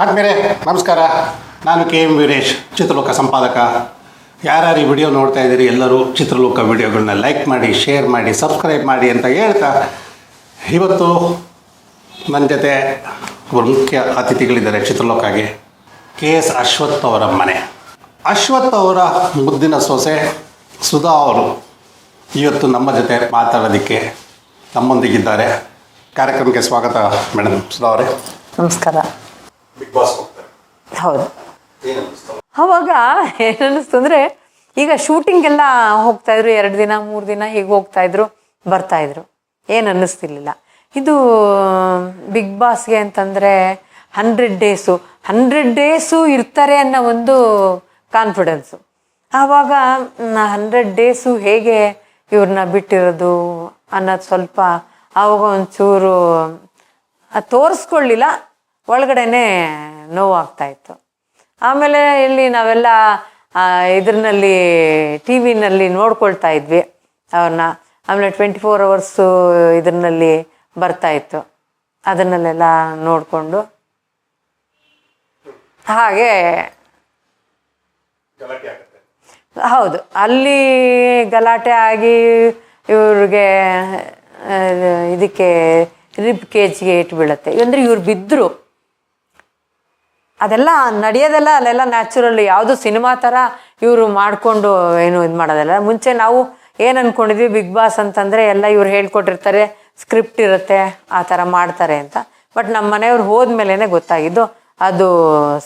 ಆದ್ಮೇಲೆ ನಮಸ್ಕಾರ. ನಾನು ಕೆ ಎಂ ವೀರೇಶ್, ಚಿತ್ರಲೋಕ ಸಂಪಾದಕ. ಯಾರ್ಯಾರು ಈ ವಿಡಿಯೋ ನೋಡ್ತಾ ಇದ್ದೀರಿ, ಎಲ್ಲರೂ ಚಿತ್ರಲೋಕ ವಿಡಿಯೋಗಳನ್ನ ಲೈಕ್ ಮಾಡಿ, ಶೇರ್ ಮಾಡಿ, ಸಬ್ಸ್ಕ್ರೈಬ್ ಮಾಡಿ ಅಂತ ಹೇಳ್ತಾ ಇವತ್ತು ನನ್ನ ಜೊತೆ ಒಬ್ಬರು ಮುಖ್ಯ ಅತಿಥಿಗಳಿದ್ದಾರೆ ಚಿತ್ರಲೋಕಗೆ ಕೆ ಎಸ್ ಅಶ್ವಥ್ ಅವರ ಮನೆ. ಅಶ್ವಥ್ ಅವರ ಮುದ್ದಿನ ಸೊಸೆ ಸುಧಾ ಅವರು ಇವತ್ತು ನಮ್ಮ ಜೊತೆ ಮಾತಾಡೋದಕ್ಕೆ ನಮ್ಮೊಂದಿಗಿದ್ದಾರೆ. ಕಾರ್ಯಕ್ರಮಕ್ಕೆ ಸ್ವಾಗತ ಮೇಡಮ್ ಸುಧಾ ಅವರೇ. ನಮಸ್ಕಾರ. ಬಿಗ್ ಬಾಸ್ ಹೋಗ್ತಾರೆ. ಹೌದು. ಅವಾಗ ಏನನ್ನಿಸ್ತು ಅಂದರೆ ಈಗ ಶೂಟಿಂಗ್ ಎಲ್ಲ ಹೋಗ್ತಾ ಇದ್ರು ಎರಡು ದಿನ ಮೂರು ದಿನ ಹೀಗೆ ಹೋಗ್ತಾ ಇದ್ರು ಬರ್ತಾ ಇದ್ರು ಏನು ಅನ್ನಿಸ್ತಿರ್ಲಿಲ್ಲ ಇದು ಬಿಗ್ ಬಾಸ್ಗೆ ಅಂತಂದರೆ ಹಂಡ್ರೆಡ್ ಡೇಸು. ಹಂಡ್ರೆಡ್ ಡೇಸು ಇರ್ತಾರೆ ಅನ್ನೋ ಒಂದು ಕಾನ್ಫಿಡೆನ್ಸು. ಆವಾಗ ಹಂಡ್ರೆಡ್ ಡೇಸು ಹೇಗೆ ಇವ್ರನ್ನ ಬಿಟ್ಟಿರೋದು ಅನ್ನೋದು ಸ್ವಲ್ಪ ಆವಾಗ ಒಂಚೂರು ತೋರಿಸ್ಕೊಳ್ಳಿಲ್ಲ. ಒಳಗಡೆನೆ ನೋವಾಗ್ತಾ ಇತ್ತು. ಆಮೇಲೆ ಇಲ್ಲಿ ನಾವೆಲ್ಲ ಇದ್ರಲ್ಲಿ ಟಿ ವಿನಲ್ಲಿ ನೋಡ್ಕೊಳ್ತಾ ಇದ್ವಿ ಅವ್ರನ್ನ. ಆಮೇಲೆ ಟ್ವೆಂಟಿ ಫೋರ್ ಅವರ್ಸು ಇದ್ರಲ್ಲಿ ಬರ್ತಾ ಇತ್ತು. ಅದನ್ನಲ್ಲೆಲ್ಲ ನೋಡಿಕೊಂಡು. ಹಾಗೆ ಹೌದು, ಅಲ್ಲಿ ಗಲಾಟೆ ಆಗಿ ಇವ್ರಿಗೆ ಇದಕ್ಕೆ ರಿಬ್ ಕೇಜ್ಗೆ ಇಟ್ಟು ಬೀಳುತ್ತೆ ಅಂದರೆ ಇವ್ರು ಬಿದ್ದರು ಅದೆಲ್ಲ ನಡೆಯೋದೆಲ್ಲ ಅಲ್ಲೆಲ್ಲ ನ್ಯಾಚುರಲ್ ಯಾವುದು ಸಿನಿಮಾ ಥರ ಇವರು ಮಾಡಿಕೊಂಡು ಏನು ಇದು ಮಾಡೋದಲ್ಲ. ಮುಂಚೆ ನಾವು ಏನು ಅಂದ್ಕೊಂಡಿದ್ವಿ ಬಿಗ್ ಬಾಸ್ ಅಂತಂದರೆ ಎಲ್ಲ ಇವ್ರು ಹೇಳ್ಕೊಟ್ಟಿರ್ತಾರೆ ಸ್ಕ್ರಿಪ್ಟ್ ಇರುತ್ತೆ, ಆ ಥರ ಮಾಡ್ತಾರೆ ಅಂತ. ಬಟ್ ನಮ್ಮ ಮನೆಯವ್ರು ಹೋದ್ಮೇಲೆ ಗೊತ್ತಾಗಿದ್ದು, ಅದು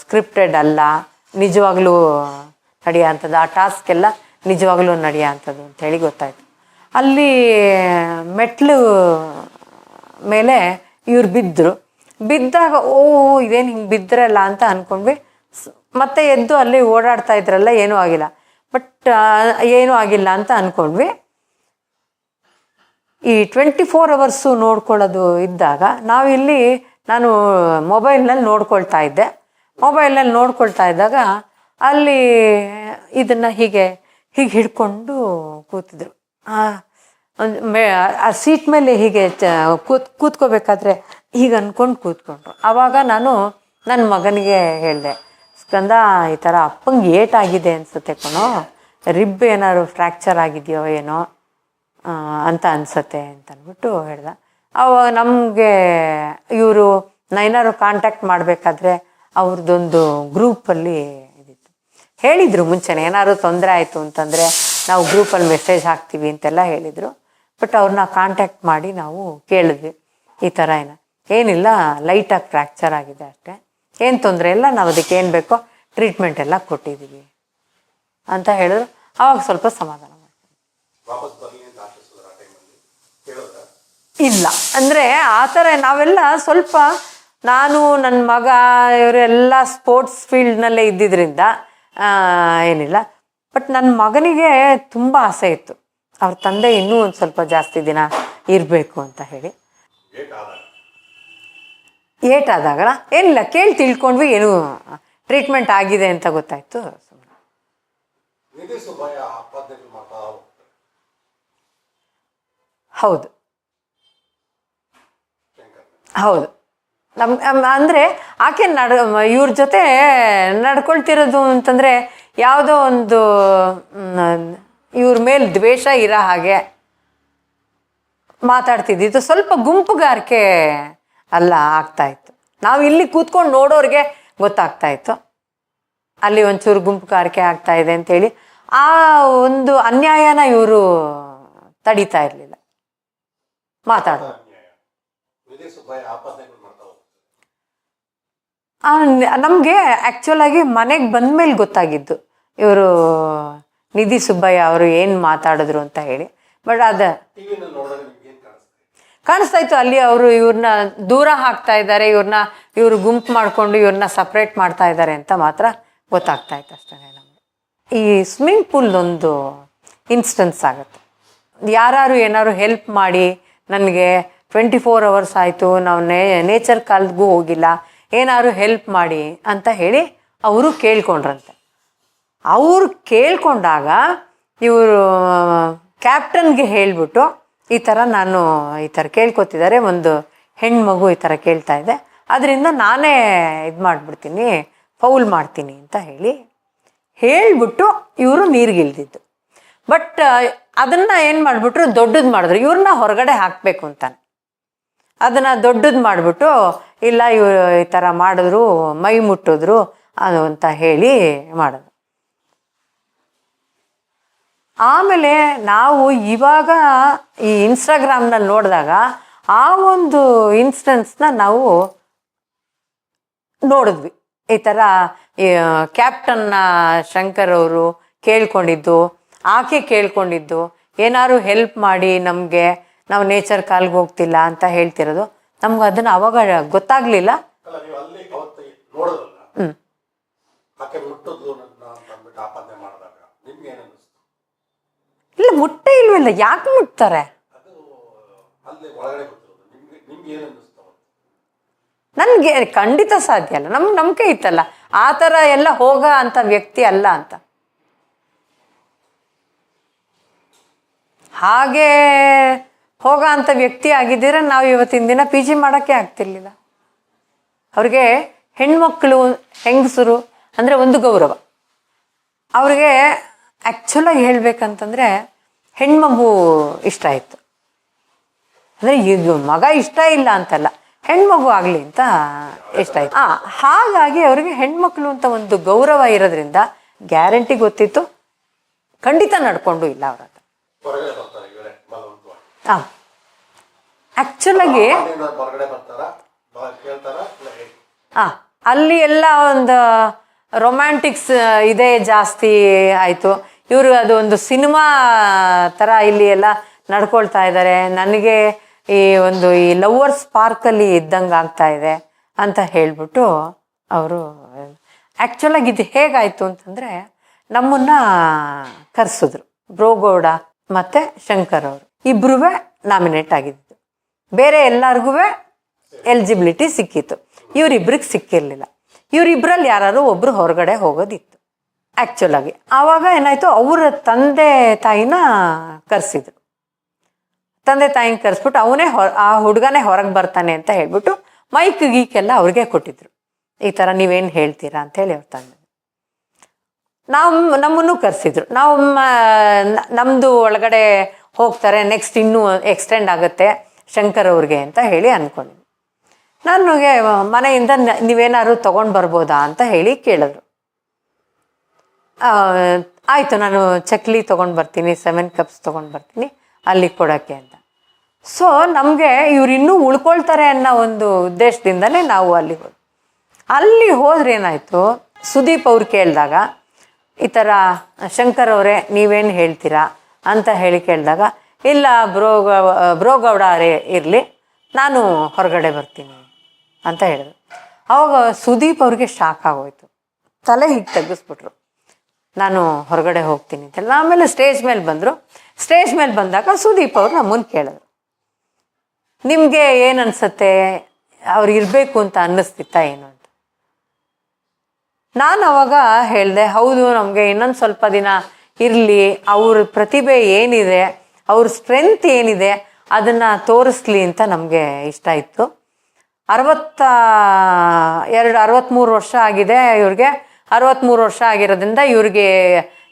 ಸ್ಕ್ರಿಪ್ಟೆಡ್ ಅಲ್ಲ, ನಿಜವಾಗ್ಲೂ ನಡೆಯೋಂಥದ್ದು. ಆ ಟಾಸ್ಕ್ ಎಲ್ಲ ನಿಜವಾಗ್ಲೂ ನಡೆಯೋಂಥದ್ದು ಅಂತೇಳಿ ಗೊತ್ತಾಯ್ತು. ಅಲ್ಲಿ ಮೆಟ್ಲು ಮೇಲೆ ಇವ್ರು ಬಿದ್ದರು ಬಿದ್ದಾಗ, ಓ, ಇದೇನು ಹಿಂಗೆ ಬಿದ್ದರಲ್ಲ ಅಂತ ಅಂದ್ಕೊಂಡ್ವಿ ಮತ್ತೆ ಎದ್ದು ಅಲ್ಲಿ ಓಡಾಡ್ತಾ ಇದ್ರಲ್ಲ, ಏನೂ ಆಗಿಲ್ಲ. ಬಟ್ ಏನೂ ಆಗಿಲ್ಲ ಅಂತ ಅಂದ್ಕೊಂಡ್ವಿ ಈ ಟ್ವೆಂಟಿ ಫೋರ್ ಅವರ್ಸು ನೋಡ್ಕೊಳ್ಳೋದು ಇದ್ದಾಗ ನಾವಿಲ್ಲಿ ನಾನು ಮೊಬೈಲ್ನಲ್ಲಿ ನೋಡ್ಕೊಳ್ತಾ ಇದ್ದೆ. ಮೊಬೈಲ್ನಲ್ಲಿ ನೋಡ್ಕೊಳ್ತಾ ಇದ್ದಾಗ, ಅಲ್ಲಿ ಇದನ್ನು ಹೀಗೆ ಹೀಗೆ ಹಿಡ್ಕೊಂಡು ಕೂತಿದ್ರು. ಆ, ಸೀಟ್ ಮೇಲೆ ಹೀಗೆ ಕೂತ್ ಕೂತ್ಕೋಬೇಕಾದ್ರೆ ಹೀಗೆ ಅಂದ್ಕೊಂಡು ಕೂತ್ಕೊಂಡ್ರು. ಆವಾಗ ನಾನು ನನ್ನ ಮಗನಿಗೆ ಹೇಳಿದೆ ಸ್ಕಂದ ಈ ಥರ ಅಪ್ಪಂಗೆ ಏಟಾಗಿದೆ ಅನ್ಸುತ್ತೆ ಕಣೋ. ರಿಬ್ ಏನಾದ್ರು ಫ್ರ್ಯಾಕ್ಚರ್ ಆಗಿದೆಯೋ ಏನೋ ಅಂತ ಅನ್ಸತ್ತೆ ಅಂತ ಅಂದ್ಬಿಟ್ಟು ಹೇಳ್ದ. ಅವಾಗ ನಮಗೆ ಇವರು ನೈನಾರು ಕಾಂಟ್ಯಾಕ್ಟ್ ಮಾಡಬೇಕಾದ್ರೆ ಅವ್ರದ್ದೊಂದು ಗ್ರೂಪಲ್ಲಿ ಇದಿತ್ತು. ಹೇಳಿದರು ಮುಂಚೆನೆ ಏನಾದ್ರು ತೊಂದರೆ ಆಯಿತು ಅಂತಂದರೆ ನಾವು ಗ್ರೂಪಲ್ಲಿ ಮೆಸೇಜ್ ಹಾಕ್ತೀವಿ ಅಂತೆಲ್ಲ ಹೇಳಿದರು. ಬಟ್ ಅವ್ರನ್ನ ಕಾಂಟ್ಯಾಕ್ಟ್ ಮಾಡಿ ನಾವು ಕೇಳಿದ್ವಿ. ಈ ಥರ ಏನ. ಏನಿಲ್ಲ ಲೈಟಾಗಿ ಫ್ರ್ಯಾಕ್ಚರ್ ಆಗಿದೆ ಅಷ್ಟೇ. ಏನು ತೊಂದರೆ ಇಲ್ಲ, ನಾವು ಅದಕ್ಕೆ ಏನು ಬೇಕೋ ಟ್ರೀಟ್ಮೆಂಟ್ ಎಲ್ಲ ಕೊಟ್ಟಿದ್ದೀವಿ ಅಂತ ಹೇಳಿದ್ರು. ಅವಾಗ ಸ್ವಲ್ಪ ಸಮಾಧಾನ ಇಲ್ಲ. ಅಂದರೆ ಆ ಥರ ನಾವೆಲ್ಲ ಸ್ವಲ್ಪ ನಾನು ನನ್ನ ಮಗ, ಇವರೆಲ್ಲ ಸ್ಪೋರ್ಟ್ಸ್ ಫೀಲ್ಡ್ನಲ್ಲೇ ಇದ್ದಿದ್ದರಿಂದ ಏನಿಲ್ಲ. ಬಟ್ ನನ್ನ ಮಗನಿಗೆ ತುಂಬ ಆಸೆ ಇತ್ತು. ಅವ್ರ ತಂದೆ ಇನ್ನೂ ಒಂದು ಸ್ವಲ್ಪ ಜಾಸ್ತಿ ದಿನ ಇರಬೇಕು ಅಂತ ಹೇಳಿ. ಏಟ್ ಆದಾಗ ಏನಿಲ್ಲ, ಕೇಳಿ ತಿಳ್ಕೊಂಡ್ವಿ, ಏನು ಟ್ರೀಟ್ಮೆಂಟ್ ಆಗಿದೆ ಅಂತ ಗೊತ್ತಾಯ್ತು. ಹೌದು. ಹೌದು. ನಮ್- ಅಂದ್ರೆ ಆಕೆ ನಡ್, ಇವ್ರ ಜೊತೆ ನಡ್ಕೊಳ್ತಿರೋದು ಅಂತಂದ್ರೆ ಯಾವುದೋ ಒಂದು ಇವ್ರ ಮೇಲೆ ದ್ವೇಷ ಇರೋ ಹಾಗೆ ಮಾತಾಡ್ತಿದ್ದಿದ್ದು ಸ್ವಲ್ಪ ಗುಂಪುಗಾರಿಕೆ ಅಲ್ಲ, ಆಗ್ತಾ ಇತ್ತು. ನಾವು ಇಲ್ಲಿ ಕೂತ್ಕೊಂಡು ನೋಡೋರಿಗೆ ಗೊತ್ತಾಗ್ತಾ ಇತ್ತು. ಅಲ್ಲಿ ಒಂಚೂರು ಗುಂಪುಗಾರಿಕೆ ಆಗ್ತಾ ಇದೆ ಅಂತೇಳಿ. ಆ ಒಂದು ಅನ್ಯಾಯನ ಇವರು ತಡೀತಾ ಇರಲಿಲ್ಲ. ಮಾತಾಡೋದು ನಮಗೆ ಆ್ಯಕ್ಚುಲಾಗಿ ಮನೆಗೆ ಬಂದ್ಮೇಲೆ ಗೊತ್ತಾಗಿದ್ದು. ಇವರು ನಿಧಿ ಸುಬ್ಬಯ್ಯ ಅವರು ಏನು ಮಾತಾಡಿದ್ರು ಅಂತ ಹೇಳಿ. ಬಟ್ ಅದ ಕಾಣಿಸ್ತಾ ಇತ್ತು ಅಲ್ಲಿ ಅವರು ಇವ್ರನ್ನ ದೂರ ಹಾಕ್ತಾ ಇದ್ದಾರೆ ಇವ್ರನ್ನ ಇವರು ಗುಂಪು ಮಾಡಿಕೊಂಡು ಇವ್ರನ್ನ ಸಪ್ರೇಟ್ ಮಾಡ್ತಾ ಇದ್ದಾರೆ ಅಂತ ಮಾತ್ರ ಗೊತ್ತಾಗ್ತಾ ಇತ್ತು ಅಷ್ಟೇ ನಮಗೆ. ಈ ಸ್ವಿಮ್ಮಿಂಗ್ ಪೂಲ್ ಒಂದು ಇನ್ಸ್ಟೆನ್ಸ್ ಆಗುತ್ತೆ. ಯಾರು ಏನಾದ್ರು ಹೆಲ್ಪ್ ಮಾಡಿ ನನಗೆ ಟ್ವೆಂಟಿ ಫೋರ್ ಅವರ್ಸ್ ಆಯಿತು, ನಾವು ನೇ ನೇಚರ್ ಕಾಲ್ಗೂ ಹೋಗಿಲ್ಲ, ಏನಾದ್ರು ಹೆಲ್ಪ್ ಮಾಡಿ ಅಂತ ಹೇಳಿ ಅವರು ಕೇಳ್ಕೊಂಡ್ರಂತೆ. ಅವ್ರು ಕೇಳ್ಕೊಂಡಾಗ ಇವರು, ಕ್ಯಾಪ್ಟನ್ಗೆ ಹೇಳಿಬಿಟ್ಟು ಈ ಥರ ನಾನು ಈ ಥರ ಕೇಳ್ಕೊತಿದ್ದಾರೆ, ಒಂದು ಹೆಣ್ಮಗು ಈ ಥರ ಕೇಳ್ತಾ ಇದೆ. ಅದರಿಂದ ನಾನೇ ಇದು ಮಾಡಿಬಿಡ್ತೀನಿ, ಫೌಲ್ ಮಾಡ್ತೀನಿ ಅಂತ ಹೇಳಿ ಹೇಳಿಬಿಟ್ಟು ಇವರು ನೀರಿಗಿಳಿದಿದ್ದು. ಬಟ್, ಅದನ್ನ ಏನು ಮಾಡಿಬಿಟ್ರು ದೊಡ್ಡದು ಮಾಡಿದ್ರು. ಇವ್ರನ್ನ ಹೊರಗಡೆ ಹಾಕಬೇಕು ಅಂತಾನೆ. ಅದನ್ನ ದೊಡ್ಡದು ಮಾಡಿಬಿಟ್ಟು, ಇಲ್ಲ ಇವರು ಈ ಥರ ಮಾಡಿದ್ರು, ಮೈ ಮುಟ್ಟಿದ್ರು ಅದು ಅಂತ ಹೇಳಿ ಮಾಡಿದ್ರು ಆಮೇಲೆ ನಾವು ಇವಾಗ ಈ ಇನ್ಸ್ಟಾಗ್ರಾಮ್ನಲ್ಲಿ ನೋಡಿದಾಗ ಆ ಒಂದು ಇನ್ಸ್ಟೆನ್ಸ್ನ ನಾವು ನೋಡಿದ್ವಿ. ಈ ಥರ ಕ್ಯಾಪ್ಟನ್ನ ಶಂಕರ್ ಅವರು ಕೇಳ್ಕೊಂಡಿದ್ದು ಆಕೆ ಕೇಳ್ಕೊಂಡಿದ್ದು ಏನಾದ್ರು ಹೆಲ್ಪ್ ಮಾಡಿ ನಮಗೆ ನಾವು ನೇಚರ್ ಕಾಲ್ಗೆ ಹೋಗ್ತಿಲ್ಲ ಅಂತ ಹೇಳ್ತಿರೋದು. ನಮ್ಗೆ ಅದನ್ನು ಅವಾಗ ಗೊತ್ತಾಗ್ಲಿಲ್ಲ. ಅಲ್ಲ ನೀವು ಅಲ್ಲಿ ಅವತ್ತು ನೋಡೋದಲ್ಲ ಹ್ಮ್. ಆಕೆ ಮುಟ್ಟದ್ದು ನನ್ನ ಅಂತ ಅಂದ್ಬಿಟ್ಟು ಆಪಾದನೆ ಮಾಡಿದಾಗ ನಿಮ್ಗೆ ಏನು ಅನ್ನಿಸ್ತು ಇಲ್ಲ ಮುಟ್ಟೆ ಇಲ್ವಲ್ಲ ಯಾಕೆ ಮುಟ್ತಾರೆ? ನನ್ಗೆ ಖಂಡಿತ ಸಾಧ್ಯ ಅಲ್ಲ. ನಮ್ ನಂಬಿಕೆ ಇತ್ತಲ್ಲ. ಆ ಥರ ಎಲ್ಲ ಹೋಗ ಅಂತ ವ್ಯಕ್ತಿ ಅಲ್ಲ ಅಂತ. ಹಾಗೆ ಹೋಗ ಅಂತ ವ್ಯಕ್ತಿ ಆಗಿದ್ದೀರ ನಾವು ಇವತ್ತಿನ ದಿನ ಪಿ ಜಿ ಮಾಡೋಕ್ಕೆ ಆಗ್ತಿರ್ಲಿಲ್ಲ. ಅವ್ರಿಗೆ ಹೆಣ್ಮಕ್ಳು ಹೆಂಗಸರು ಅಂದರೆ ಒಂದು ಗೌರವ. ಅವ್ರಿಗೆ ಆ್ಯಕ್ಚುಲಾಗಿ ಹೇಳ್ಬೇಕಂತಂದರೆ ಹೆಣ್ಮಗು ಇಷ್ಟ ಆಯಿತು. ಅಂದರೆ ಇದು ಮಗ ಇಷ್ಟ ಇಲ್ಲ ಅಂತಲ್ಲ ಹೆಣ್ಮಗು ಆಗಲಿ ಅಂತ ಇಷ್ಟ ಆಯ್ತು. ಆ ಹಾಗಾಗಿ ಅವರಿಗೆ ಹೆಣ್ಮಕ್ಳು ಅಂತ ಒಂದು ಗೌರವ ಇರೋದ್ರಿಂದ ಗ್ಯಾರಂಟಿ ಗೊತ್ತಿತ್ತು. ಖಂಡಿತ ನಡ್ಕೊಂಡು ಇಲ್ಲ ಅವ್ರ ಹತ್ರ. ಹೊರಗಡೆ ಆ ಇವರೇ ಬಲವಂತವಾಗಿ. ಹಾಂ ಆ್ಯಕ್ಚುಲಾಗಿ ಹಾಂ ಅಲ್ಲಿ ಎಲ್ಲ ಒಂದು ರೊಮ್ಯಾಂಟಿಕ್ಸ್ ಇದೇ ಜಾಸ್ತಿ ಆಯಿತು. ಇವರು ಅದು ಒಂದು ಸಿನಿಮಾ ಥರ ಇಲ್ಲಿ ಎಲ್ಲ ನಡ್ಕೊಳ್ತಾ ಇದ್ದಾರೆ ನನಗೆ ಈ ಒಂದು ಈ ಲವರ್ಸ್ ಪಾರ್ಕಲ್ಲಿ ಇದ್ದಂಗೆ ಆಗ್ತಾ ಇದೆ ಅಂತ ಹೇಳಿಬಿಟ್ಟು ಅವರು ಆ್ಯಕ್ಚುಲಾಗಿ ಇದು ಹೇಗಾಯಿತು ಅಂತಂದರೆ ನಮ್ಮನ್ನ ಕರೆಸಿದ್ರು. ಬ್ರೋಗೌಡ ಮತ್ತು ಶಂಕರ್ ಅವರು. ಇಬ್ಬರೂ ನಾಮಿನೇಟ್ ಆಗಿದ್ದು. ಬೇರೆ ಎಲ್ಲರಿಗೂ ಎಲಿಜಿಬಿಲಿಟಿ ಸಿಕ್ಕಿತ್ತು. ಇವರಿಬ್ರಿಗೆ ಸಿಕ್ಕಿರಲಿಲ್ಲ. ಇವರಿಬ್ಬರಲ್ಲಿ ಯಾರು ಒಬ್ಬರು ಹೊರಗಡೆ ಹೋಗೋದಿತ್ತು. ಆ್ಯಕ್ಚುಲಾಗಿ ಆವಾಗ ಏನಾಯಿತು, ಅವರ ತಂದೆ ತಾಯಿನ ಕರೆಸಿದ್ರು. ತಂದೆ ತಾಯಿನ ಕರೆಸ್ಬಿಟ್ಟು ಅವನೇ ಹೊರ ಆ ಹುಡುಗನೇ ಹೊರಗೆ ಬರ್ತಾನೆ ಅಂತ ಹೇಳ್ಬಿಟ್ಟು ಮೈಕ್ ಗೀಕೆಲ್ಲ ಅವ್ರಿಗೆ ಕೊಟ್ಟಿದ್ರು. ಈ ಥರ ನೀವೇನು ಹೇಳ್ತೀರಾ ಅಂತ ಹೇಳಿ ಅವ್ರ ತಂದೆ. ನಾವು ನಮ್ಮನ್ನು ಕರೆಸಿದ್ರು. ನಾವು ನಮ್ಮದು ಒಳಗಡೆ ಹೋಗ್ತಾರೆ ನೆಕ್ಸ್ಟ್ ಇನ್ನೂ ಎಕ್ಸ್ಟೆಂಡ್ ಆಗುತ್ತೆ ಶಂಕರ್ ಅವ್ರಿಗೆ ಅಂತ ಹೇಳಿ ಅಂದ್ಕೊಂಡಿದ್ದೆ ನನಗೆ ಮನೆಯಿಂದ ನೀವೇನಾದ್ರು ತೊಗೊಂಡು ಬರ್ಬೋದಾ ಅಂತ ಹೇಳಿ ಕೇಳಿದ್ರು. ಆಯಿತು, ನಾನು ಚಕ್ಲಿ ತೊಗೊಂಡು ಬರ್ತೀನಿ ಸೆವೆನ್ ಕಪ್ಸ್ ತೊಗೊಂಡು ಬರ್ತೀನಿ, ಅಲ್ಲಿ ಕೊಡೋಕ್ಕೆ ಅಂತ. ಸೊ ನಮಗೆ ಇವ್ರು ಇನ್ನೂ ಉಳ್ಕೊಳ್ತಾರೆ ಅನ್ನೋ ಒಂದು ಉದ್ದೇಶದಿಂದಲೇ ನಾವು ಅಲ್ಲಿ ಹೋದ್ವಿ ಅಲ್ಲಿ ಹೋದ್ರೆ ಏನಾಯಿತು, ಸುದೀಪ್ ಅವ್ರು ಕೇಳಿದಾಗ, ಈ ಥರ ಶಂಕರ್ ಅವರೇ, ನೀವೇನು ಹೇಳ್ತೀರಾ? ಅಂತ ಹೇಳಿ ಕೇಳಿದಾಗ, ಇಲ್ಲ, ಬ್ರೋ ಬ್ರೋಗೌಡ ಅವರೇ, ಇರಲಿ, ನಾನು ಹೊರಗಡೆ ಬರ್ತೀನಿ, ಅಂತ ಹೇಳಿದ್ರು. ಅವಾಗ ಸುದೀಪ್ ಅವ್ರಿಗೆ ಶಾಕ್ ಆಗೋಯ್ತು. ತಲೆ ಹೀಗೆ ತೆಗೆಸ್ಬಿಟ್ರು ನಾನು ಹೊರಗಡೆ ಹೋಗ್ತೀನಿ ಅಂತೆಲ್ಲ ಆಮೇಲೆ ಸ್ಟೇಜ್ ಮೇಲೆ ಬಂದರು. ಸ್ಟೇಜ್ ಮೇಲೆ ಬಂದಾಗ ಸುದೀಪ್ ಅವ್ರು ನಮ್ಮನ್ನು ಕೇಳಿದ್ರು. ನಿಮಗೆ ಏನು ಅನಿಸುತ್ತೆ? ಅವ್ರು ಇರಬೇಕು ಅಂತ ಅನ್ನಿಸ್ತಿತ್ತಾ ಏನು ಅಂತ. ನಾನು ಅವಾಗ ಹೇಳಿದೆ, ಹೌದು, ನಮಗೆ ಇನ್ನೊಂದು ಸ್ವಲ್ಪ ದಿನ ಇರಲಿ. ಅವ್ರ ಪ್ರತಿಭೆ ಏನಿದೆ, ಅವ್ರ ಸ್ಟ್ರೆಂತ್ ಏನಿದೆ, ಅದನ್ನು ತೋರಿಸ್ಲಿ ಅಂತ ನಮಗೆ ಇಷ್ಟ ಇತ್ತು. ಅರವತ್ತ, ಎರಡು ಅರವತ್ತ್ಮೂರು ವರ್ಷ ಆಗಿದೆ ಇವ್ರಿಗೆ. ಅರವತ್ತ್ಮೂರು ವರ್ಷ ಆಗಿರೋದ್ರಿಂದ ಇವ್ರಿಗೆ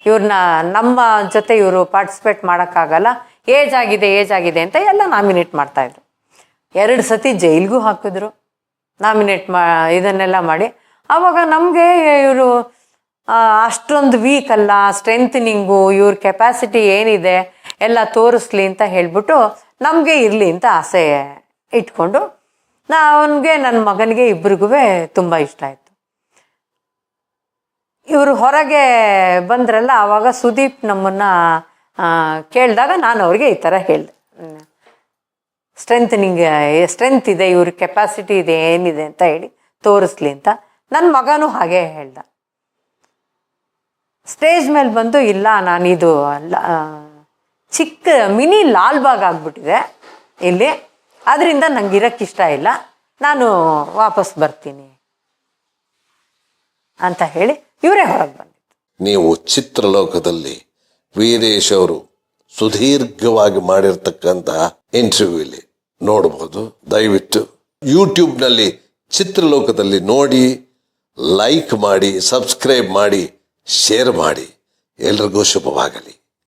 ಇವ್ರನ್ನ ನಮ್ಮ ಜೊತೆ ಇವರು ಪಾರ್ಟಿಸಿಪೇಟ್ ಮಾಡೋಕ್ಕಾಗಲ್ಲ. ಏಜ್ ಆಗಿದೆ ಏಜ್ ಆಗಿದೆ ಅಂತ ಎಲ್ಲ ನಾಮಿನೇಟ್ ಮಾಡ್ತಾಯಿದ್ರು ಎರಡು ಸತಿ ಜೈಲಿಗೂ ಹಾಕಿದ್ರು. ನಾಮಿನೇಟ್ ಮಾ, ಇದನ್ನೆಲ್ಲ ಮಾಡಿ. ಆವಾಗ ನಮಗೆ ಇವರು ಅಷ್ಟೊಂದು ವೀಕ್ ಅಲ್ಲ ಸ್ಟ್ರೆಂಥನಿಂಗು ಇವ್ರ ಕೆಪಾಸಿಟಿ ಏನಿದೆ, ಎಲ್ಲ ತೋರಿಸ್ಲಿ ಅಂತ ಹೇಳ್ಬಿಟ್ಟು ನಮಗೆ ಇರಲಿ ಅಂತ ಆಸೆ ಇಟ್ಕೊಂಡು, ನಾ ಅವನಿಗೆ ನನ್ನ ಮಗನಿಗೆ ಇಬ್ರಿಗೂ ತುಂಬ ಇಷ್ಟ ಆಯಿತು. ಇವರು ಹೊರಗೆ ಬಂದ್ರಲ್ಲ, ಆವಾಗ ಸುದೀಪ್ ನಮ್ಮನ್ನ ಕೇಳಿದಾಗ ನಾನು ಅವ್ರಿಗೆ ಈ ಥರ ಹೇಳಿದೆ. ಸ್ಟ್ರೆಂತ್ ನಿಂಗೆ ಸ್ಟ್ರೆಂತ್ ಇದೆ, ಇವ್ರ ಕೆಪಾಸಿಟಿ ಇದೆ, ಏನಿದೆ ಅಂತ ಹೇಳಿ ತೋರಿಸ್ಲಿ ಅಂತ ನನ್ನ ಮಗನೂ ಹಾಗೆ ಹೇಳ್ದ. ಸ್ಟೇಜ್ ಮೇಲೆ ಬಂದು, ಇಲ್ಲ ನಾನಿದು ಇದು ಚಿಕ್ಕ, ಮಿನಿ ಲಾಲ್ಬಾಗ್ ಆಗ್ಬಿಟ್ಟಿದೆ ಇಲ್ಲಿ. ಅದರಿಂದ ನಂಗೆ ಇರಕ್ಕೆ ಇಷ್ಟ ಇಲ್ಲ. ನಾನು ವಾಪಸ್ ಬರ್ತೀನಿ ಅಂತ ಹೇಳಿ ಇವರೇ ಹೊರಗೆ ಬಂದಿದ್ದು. ನೀವು ಚಿತ್ರಲೋಕದಲ್ಲಿ ವೀರೇಶ್ ಅವರು ಸುದೀರ್ಘವಾಗಿ ಮಾಡಿರ್ತಕ್ಕಂತಹ ಇಂಟರ್ವ್ಯೂ ಇಲ್ಲಿ ನೋಡಬಹುದು ದಯವಿಟ್ಟು ಯೂಟ್ಯೂಬ್ನಲ್ಲಿ ಚಿತ್ರಲೋಕದಲ್ಲಿ ನೋಡಿ ಲೈಕ್ ಮಾಡಿ ಸಬ್ಸ್ಕ್ರೈಬ್ ಮಾಡಿ ಶೇರ್ ಮಾಡಿ. ಎಲ್ರಿಗೂ ಶುಭವಾಗಲಿ.